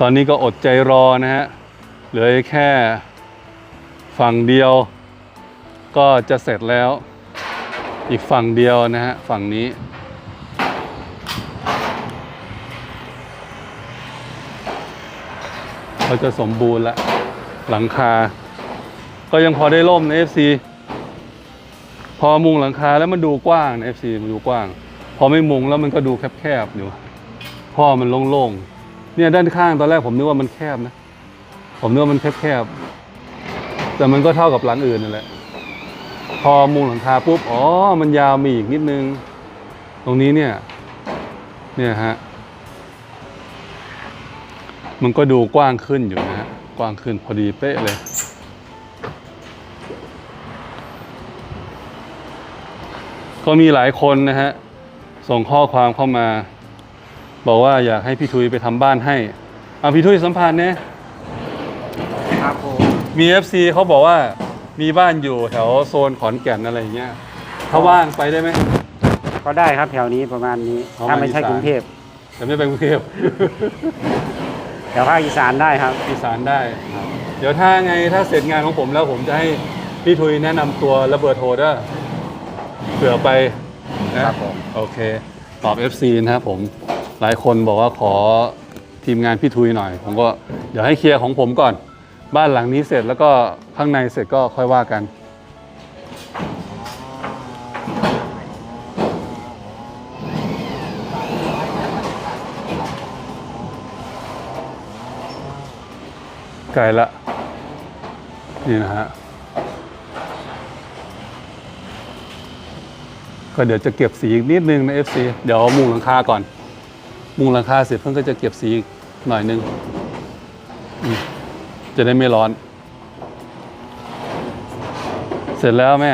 ตอนนี้ก็อดใจรอนะฮะ เหลือแค่ฝั่งเดียว ก็จะเสร็จแล้ว อีกฝั่งเดียวนะฮะ ฝั่งนี้ เขาจะสมบูรณ์ล้วหลังคา ก็ยังพอได้ร่มใน FC พอมุงหลังคาแล้วมันดูกว้างใน FC มันดูกว้าง พอไม่มุงแล้วมันก็ดูแคบๆอยู่พ่อมันโล่งๆ เนี่ยด้านข้างตอนแรกผมนึกว่ามันแคบนะ ผมนึกว่ามันแคบๆแต่มันก็เท่ากับหลังอื่นนั่นแหละ พอมุงหลังคาปุ๊บอ๋อมันยาวมีอีกนิดนึง ตรงนี้เนี่ย เนี่ยฮะมันก็ดูกว้างขึ้นอยู่นะฮะกว้างขึ้นพอดีเป๊ะเลย ก็มีหลายคนนะฮะ ส่งข้อความเข้ามา บอกว่าอยากให้พี่ทุยไปทำบ้านให้เอาพี่ทุยสัมพันธ์เนี่ยครับผมมี FC เขาบอกว่ามีบ้านอยู่แถวโซนขอนแก่นอะไรอย่างเงี้ยถ้าว่างไปได้ไหม ก็ได้ครับแถวนี้ประมาณนี้ประมาณถ้าไม่ใช่อีสาน กรุงเทพแต่ไม่ไปกรุงเทพ แถวภาคอีสานได้ครับ อีสานได้ เดี๋ยวถ้าไงถ้าเสร็จงานของผมแล้วผมจะให้พี่ทุยแนะนำตัวระเบิดโทรเด้อเผื่อไปนะครับผม โอเค ตอบ FC นะครับผม หลายคนบอกว่าขอทีมงานพี่ทุยหน่อย ผมก็เดี๋ยวให้เคลียร์ของผมก่อน บ้านหลังนี้เสร็จแล้วก็ข้างในเสร็จก็ค่อยว่ากัน ไกลละ นี่นะฮะ ก็เดี๋ยวจะเก็บสีอีกนิดนึงนะ FC เดี๋ยวมุงหลังคาก่อน มุงหลังคาเสร็จเพิ่งก็จะเก็บสีอีกหน่อยนึงอืมจะได้ไม่ร้อน เสร็จแล้วแม่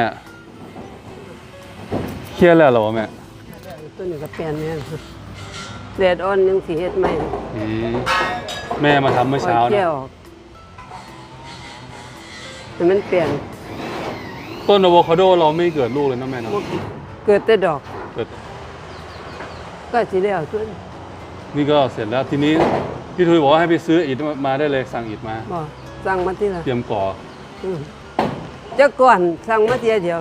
เครียดแล้วเหรอวะแม่ตัวนี้ก็เปลี่ยนเนี่ยแดดอ่อนยังสีเฮ็ดใหม่อืมแม่มาทำเมื่อเช้าเที่นะยวแต่มันเปลี่ยนต้นอะโวคาโดเราไม่เกิดลูกเลยนะแม่เนาะเกิดแต่ดอกเกิด ก็สีแล้วตัวนี่ ก็เสร็จแล้วทีนี้พี่ทุยบอกว่าให้ไปซื้ออิฐมาได้เลยสั่งอิฐมาบ่สั่งมาที่ละเตรียมก่ออืมจะก่อนสั่งมาเทียเดียว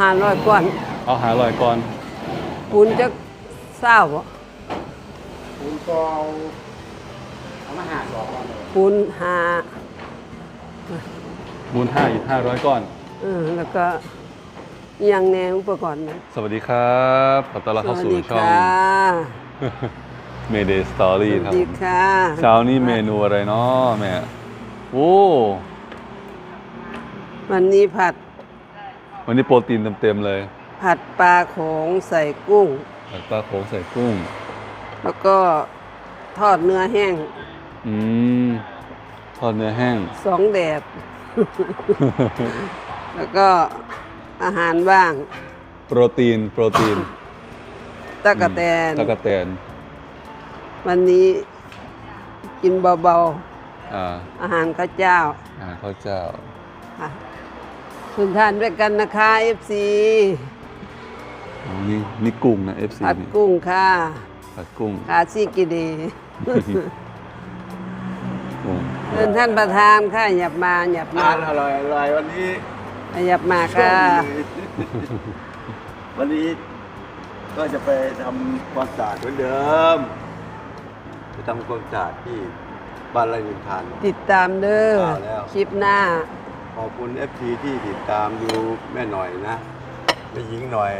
ห้าร้อยก่อนเอาหาลอยก่อนปูนจะเศร้าบ่คุณก็เอาเอามาหาสองวันเลยปูนหามูลห้าอีกห้าร้อยก้อน เออแล้วก็อิห ยังแนวอุปกรณ์นะสวัสดีครับขอต้อนรับสเข้าวัสสู่ดีช่องค่ะ Mayday ส Story วัสครับดีผมค่ะเช้านี้เมนูอะไรเนาะแม่โอ้วันนี้ผัด วันนี้โปรตีนเต็มๆเลย ผัดปลาโขงใส่กุ้งแล้วปลาโขงใส่กุ้ง แล้วก็ทอดเนื้อแห้ง อืมทอดเนื้อแห้งสองแดดแล้วก็ อาหารว่าง โปรตีน โปรตีนตะกะแตนตะกะแตน วันนี้กินเบาอ่าๆอาหารข้าวเจ้า อาหารข้าวเจ้าค่ะคุณทานด้วยกันนะคะ FC อ๋อนี่นี่กุ้งนะ FC ผัดนี่กุ้งค่ะผัดกุ้งคาซี่กิเดกุ้ง เชิญท่านประธานค่ะหยับมาหยับมา ทานอร่อยอร่อยวันนี้ หยับมาโชค่ะคดีวันนี้ก็จะไปทำความสะอาดเหมือนเดิมไปทำความสะอาดที่บ้านไรนินทาน ติดตามเด้ออ่าแล้ว คลิปหน้า ขอบคุณเอฟทีที่ติดตามอยู่แม่หน่อยนะแม่หญิงหน่อย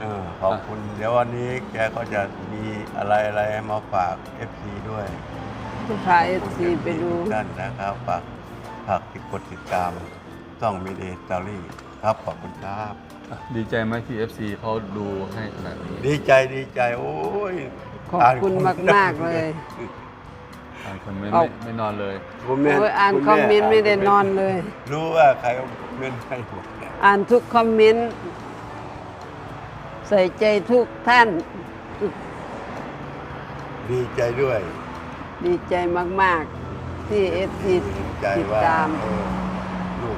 เออขอบคุณ เดี๋ยววันนี้แกก็จะมีอะไรอะไรมาฝากเอฟทีด้วย พา FC ไปดูทุกท่านนะครับฝากฝากติดกดติดตาม ต้องมีเดสตอรี่ครับขอบคุณครับอะดีใจไหมที่ FC เขาดูให้ขนาดนี้ดีใจดีใจโอ้ยขอบคุณมากๆเลยบางคนไม่เอาไม่ไม่นอนเลยคุณแม่โอ้ยอ่านณคอมเมนต์ไม่ได้นอนเลย รู้ว่าใครเอาเงินให้หมดเนี่ยอ่านทุกคอมเมนต์ใส่ใจทุกท่าน ดีใจด้วย ดีใจมาก ๆ ที่เอฟซีดีใจติดว่าตาม เออลูก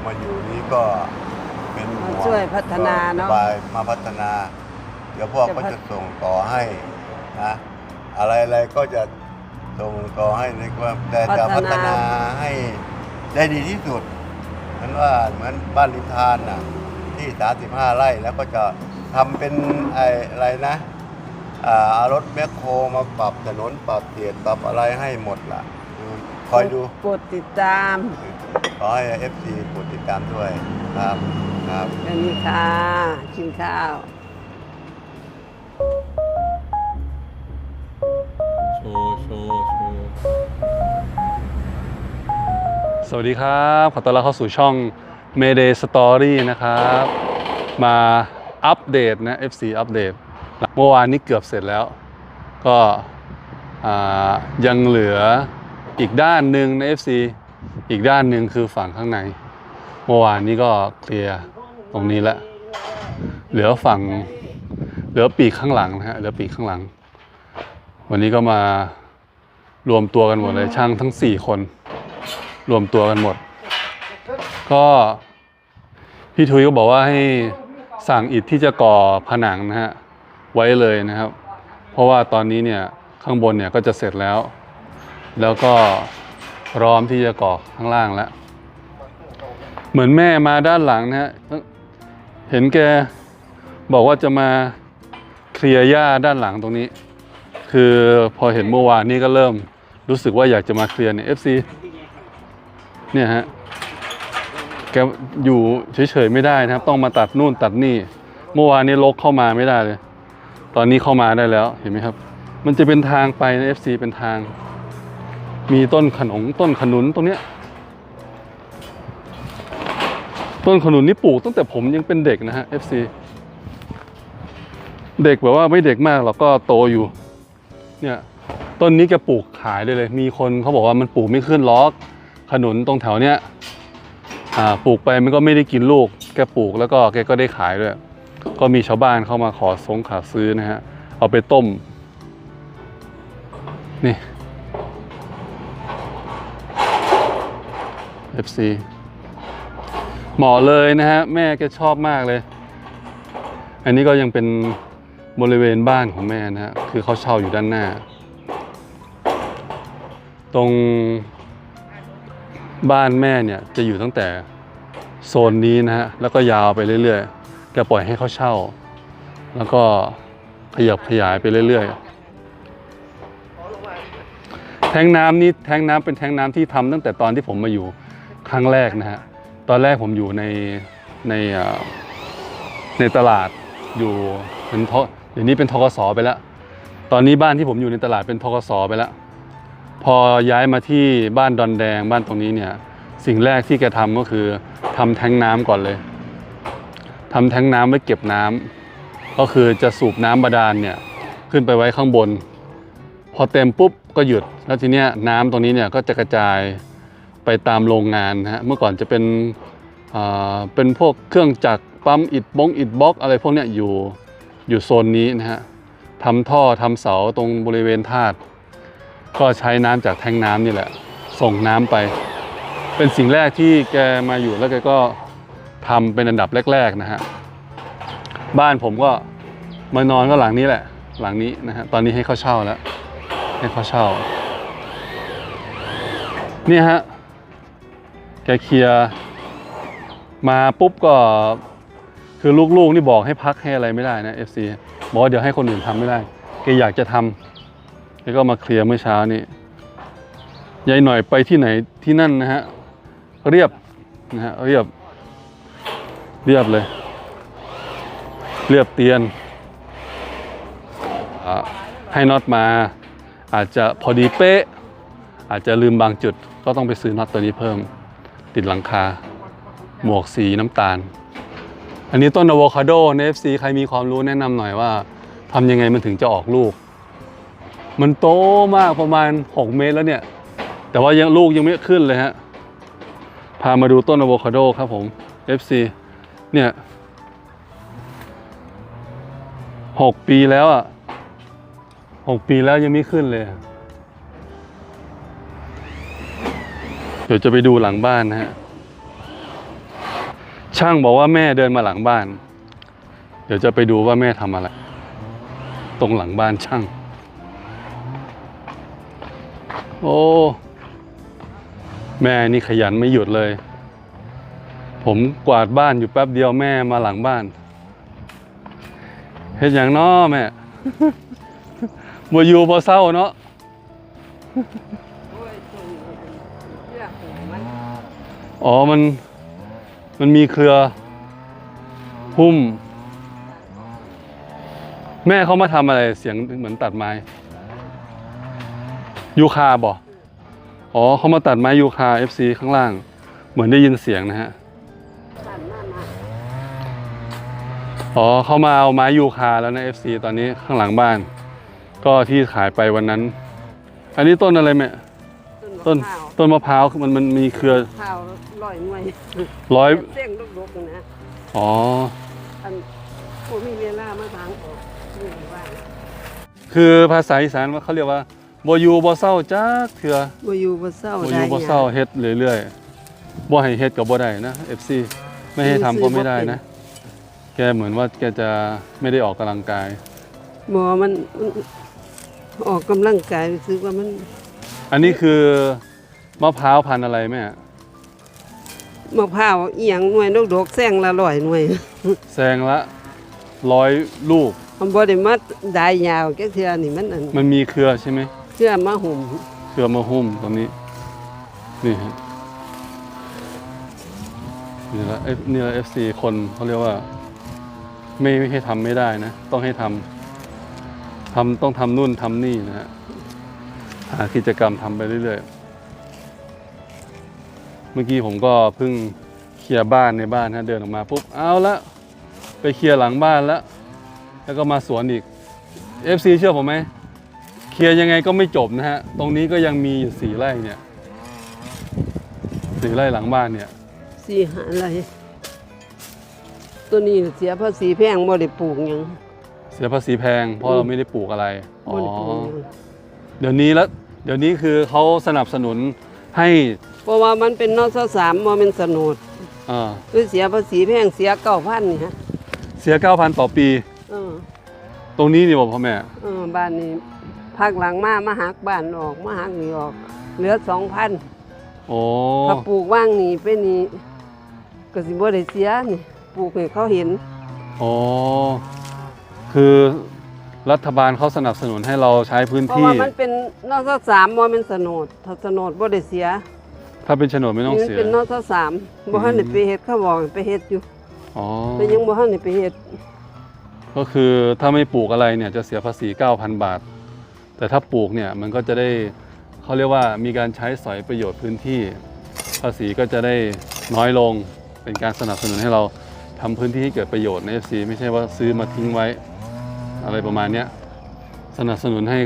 มาอยู่นี้ก็เป็นห่มาช่วยพัฒนาเนอะก็บายมาพัฒนา เดี๋ยวพ่อจะก็พัฒ จะส่งต่อให้นะอะไรอะไรก็จะส่งต่อให้ในความแต่จะพัพัฒฒนานาให้ได้ดีที่สุดเหมือนว่าเหมือนบ้านริมทานน่ะที่ 35 ไร่แล้วก็จะทำเป็นไอ้อะไรนะ อ่าเอารถแมคโครมาปรับถนนปรับเตียนปรับอะไรให้หมดล่ะอืม คอยดูกดติดตาม ขอให้ FC กดติดตามด้วยครับครับกันนี้ค่ะกินข้าว โชว์โชว์โชว์สวัสดีครับ ขอต้อนรับเข้าสู่ช่อง Mayday Story นะครับ มาอัปเดตนะ FC อัปเดตเมื่อวานนี้เกือบเสร็จแล้ว ก็อ่ายังเหลือ อีกด้านหนึ่งใน FC อีกด้านหนึ่งคือฝั่งข้างในเมื่อวานนี้ก็เคลียร์ตรงนี้แล้วเหลือฝั่งเหลือปีกข้างหลังนะฮะเหลือปีกข้างหลัง วันนี้ก็มารวมตัวกันหมดเลยช่างทั้ง 4 คน รวมตัวกันหมด ก็พี่ทุยก็บอกว่าให้สั่งอิฐที่จะก่อผนังนะฮะไว้เลยนะครับ เพราะว่าตอนนี้เนี่ยข้างบนเนี่ยก็จะเสร็จแล้ว แล้วก็พร้อมที่จะก่อข้างล่างแล้ว เหมือนแม่มาด้านหลังนะฮะเห็นแกบอกว่าจะมาเคลียร์หญ้าด้านหลังตรงนี้ คือพอเห็นเมื่อวานนี้ก็เริ่มรู้สึกว่าอยากจะมาเคลียร์เนี่ย FC เนี่ยฮะแกอยู่เฉยๆไม่ได้นะครับ ต้องมาตัดนู่นตัดนี่ เมื่อวานนี้ลกเข้ามาไม่ได้เลย ตอนนี้เข้ามาได้แล้วเห็นไหมครับ มันจะเป็นทางไปนะ FC เป็นทาง มีต้นขนงต้นขนุนตรงเนี้ย ต้นขนุนนี่ปลูกตั้งแต่ผมยังเป็นเด็กนะฮะ FC เด็กแบบว่าไม่เด็กมากหรอกก็โตอยู่ เนี่ย ต้นนี้แกปลูกขายได้เลย มีคนเขาบอกว่ามันปลูกไม่ขึ้นล็อก ขนุนตรงแถวเนี้ยอ่าปลูกไปมันก็ไม่ได้กินลูก แกปลูกแล้วก็แกก็ได้ขายด้วย ก็มีชาวบ้านเข้ามาขอสงขาซื้อนะฮะ เอาไปต้ม นี่ FC เหมาะเลยนะฮะ แม่แกชอบมากเลย อันนี้ก็ยังเป็นบริเวณบ้านของแม่นะฮะ คือเขาเช่าอยู่ด้านหน้า ตรงบ้านแม่เนี่ยจะอยู่ตั้งแต่โซนนี้นะฮะ แล้วก็ยาวไปเรื่อยๆแกปล่อยให้เขาเช่า แล้วก็ขยับขยายไปเรื่อยๆแทงน้ำนี่แทงน้ำเป็นแทงน้ำที่ทำตั้งแต่ตอนที่ผมมาอยู่ ครั้งแรกนะฮะตอนแรกผมอยู่ในในในตลาดอยู่เป็นทเดี๋ยวนี้เป็นทกสไปแล้ว ตอนนี้บ้านที่ผมอยู่ในตลาดเป็นทกสไปแล้ว พอย้ายมาที่บ้านดอนแดงบ้านตรงนี้เนี่ยสิ่งแรกที่แกทำก็คือทำแทงน้ำก่อนเลยทำแทงน้ำไว้เก็บน้ำก็คือจะสูบน้ำบาดาลเนี่ยขึ้นไปไว้ข้างบน พอเต็มปุ๊บก็หยุด แล้วทีเนี้ยน้ำตรงนี้เนี่ยก็จะกระจาย ไปตามโรงงานนะฮะเมื่อก่อนจะเป็นอ่าเป็นพวกเครื่องจักรปั๊มอิฐบงอิฐบล็อก อะไรพวกเนี้ยอยู่อยู่โซนนี้นะฮะทำท่อทำเสาตรงบริเวณธาตุก็ใช้น้ำจากแทงน้ำนี่แหละ ส่งน้ำไป เป็นสิ่งแรกที่แกมาอยู่แล้วแกก็ทำเป็นอันดับแรกๆนะฮะบ้านผมก็มานอนก็หลังนี้แหละ หลังนี้นะฮะตอนนี้ให้เขาเช่าแล้ว ให้เขาเช่า เนี่ยฮะ แกเคลียร์มาปุ๊บก็คือลูกๆนี่บอกให้พักให้อะไรไม่ได้นะ FC บอกว่าเดี๋ยวให้คนอื่นทำไม่ได้แกอยากจะทำแกก็มาเคลียร์เมื่อเช้านี้ยายหน่อยไปที่ไหนที่นั่นนะฮะเรียบนะฮะเรียบ เรียบเลย เรียบเตียนให้น็อตมา อาจจะพอดีเป๊ะ อาจจะลืมบางจุดก็ต้องไปซื้อน็อตตัวนี้เพิ่ม ติดหลังคา หมวกสีน้ำตาล อันนี้ต้นอะโวคาโดใน FC ใครมีความรู้แนะนำหน่อยว่าทำยังไงมันถึงจะออกลูก มันโตมากประมาณ 6 เมตรแล้วเนี่ย แต่ว่ายังลูกยังไม่ขึ้นเลยฮะ พามาดูต้นอะโวคาโดครับผม FC เนี่ยหกปีแล้วอะหกปีแล้วยังไม่ขึ้นเลย เดี๋ยวจะไปดูหลังบ้านนะฮะ ช่างบอกว่าแม่เดินมาหลังบ้าน เดี๋ยวจะไปดูว่าแม่ทำอะไร ตรงหลังบ้านช่าง โอ้ แม่นี่ขยันไม่หยุดเลย ผมกวาดบ้านอยู่แป๊บเดียวแม่มาหลังบ้านเฮ็ดอย่างน้อแม่บ่อยู่บ่เศร้าเนาะ โอ้ยตรงนี้เสื้อหูมัน อ๋อมันมันมีเครือหุ้ม แม่เขามาทำอะไรเสียงเหมือนตัดไม้ยูคาบ่อ๋อเขามาตัดไม้ยูคา FC ข้างล่าง เหมือนได้ยินเสียงนะฮะอ๋อเขามาเอาไม้ยูคาแล้วนะ FC ตอนนี้ข้างหลังบ้าน ก็ที่ขายไปวันนั้น อันนี้ต้นอะไรแม่ ต้ต้นนมะพร้าวต้นมะพร้าวมันมันมีเครือข้าวลอยหน่วยร้อยเส้นลูกๆนะอ๋อ อันผมมีเวลามาทางออกนี่ว่าคือภาษาอีสานว่าเขาเรียกว่าบ่อยู่บ่เศร้าจักเถื่อบ่อยู่บ่เศร้าบ่อได้ยู่บ่เศร้าเฮ็ดเรื่อยๆบ่ให้เฮ็ดก็บ่ได้นะ FC ไม่ให้ทำก็ไม่ได้นะ แกเหมือนว่าแกจะไม่ได้ออกกำลังกายหมอมันมันออกกำลังกายรู้สึกว่ามัน อันนี้คือมะพร้าวพันธุ์อะไรแม่มะพร้าวอีหยังหน่วยดกๆแซงละร้อยหน่วยแซงละร้อยลูกมันบ่ได้มาดายยาวแค่เทื่อนี่มันอันมันมีเครือใช่ไหมเทื่อมาหุ่มเครือมาหุ้มตรงนี้ นี่ฮะนี่ละเอฟนี่ละ FC คนเขาเรียกว่า ไม่ไม่ให้ทำไม่ได้นะ ต้องให้ทำทำต้องทำนู่นทำนี่นะฮะ หากิจกรรมทำไปเรื่อยๆ เมื่อกี้ผมก็เพิ่งเคลียร์บ้านในบ้านฮะเดินออกมาปุ๊บเอาละไปเคลียร์หลังบ้านแล้ว แล้วก็มาสวนอีก FC เชื่อผมไหมเคลียร์ยังไงก็ไม่จบนะฮะ ตรงนี้ก็ยังมีอยู่สี่ไร่เนี่ยสี่ไร่หลังบ้านเนี่ย สี่หาอะไร ตัวนี้เสียภาษีแพงบ่ได้ปลูกหยังเสียภาษีแพงเพราะเราไม่ได้ปลูกอะไรอ๋อบ่ได้ปลูกหยัง เดี๋ยวนี้แล้วเดี๋ยวนี้คือเขาสนับสนุนให้เพราะว่ามันเป็นนสสามบ่เป็นสนุดอ่าคือเสียภาษีแพงเสีย9,000นี่ฮะเสีย 9,000 ต่อปี เออตรงนี้นี่บอกพ่อแม่ เออบ้านนี้ภาคหลังมามาหักบ้านออกมาหักนี่ออก เหลือ2,000โอ้ถ้าปลูกว่างนี่ไปนี่ก็สิบ่ได้เสียนี่ปลูกให้เขาเห็น โอ้คือ รัฐบาลเขาสนับสนุนให้เราใช้พื้นเพราะที่ ว่ามันเป็นนสสามบ่เป็นสนุดถ้าสนุดบ่ได้เสียถ้าเป็นโฉนดไม่ต้องนี่มันเสีย เป็นนสสามบ่ทันได้ไปเฮ็ดเขาบอกให้ไปเฮ็ดอยู่อ๋อ แต่ยังบ่ทันได้ไปเฮ็ดก็คือถ้าไม่ปลูกอะไรเนี่ยจะเสียภาษี 9,000 บาท แต่ถ้าปลูกเนี่ยมันก็จะได้เขาเรียกว่ามีการใช้สอยประโยชน์พื้นที่ ภาษีก็จะได้น้อยลงเป็นการสนับสนุนให้เราทำพื้นที่ให้เกิดประโยชน์ใน FC ไม่ใช่ว่าซื้อมาทิ้งไว้ อะไรประมาณเนี้ยสนับสนุนให้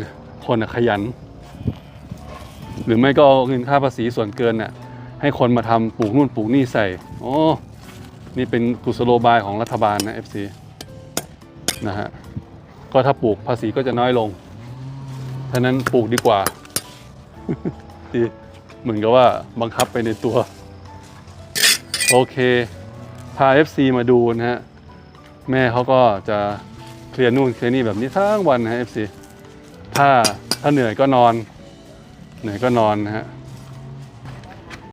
คนขยัน หรือไม่ก็เอาเงินค่าภาษีส่วนเกินน่ะให้คนมาทำปลูกนู่นปลูกนี่ใส่โอ้นี่เป็นกุศโลบายของรัฐบาลนะ FC นะฮะก็ถ้าปลูกภาษีก็จะน้อยลงฉะนั้นปลูกดีกว่าดีเหมือนกับว่าบังคับไปในตัว โอเค พา FC มาดูนะฮะ แม่เขาก็จะ เคลียร์นู่นเคลียร์นี่แบบนี้ทั้งวันนะเอฟซีถ้าถ้าเหนื่อยก็นอน เหนื่อยก็นอนนะฮะ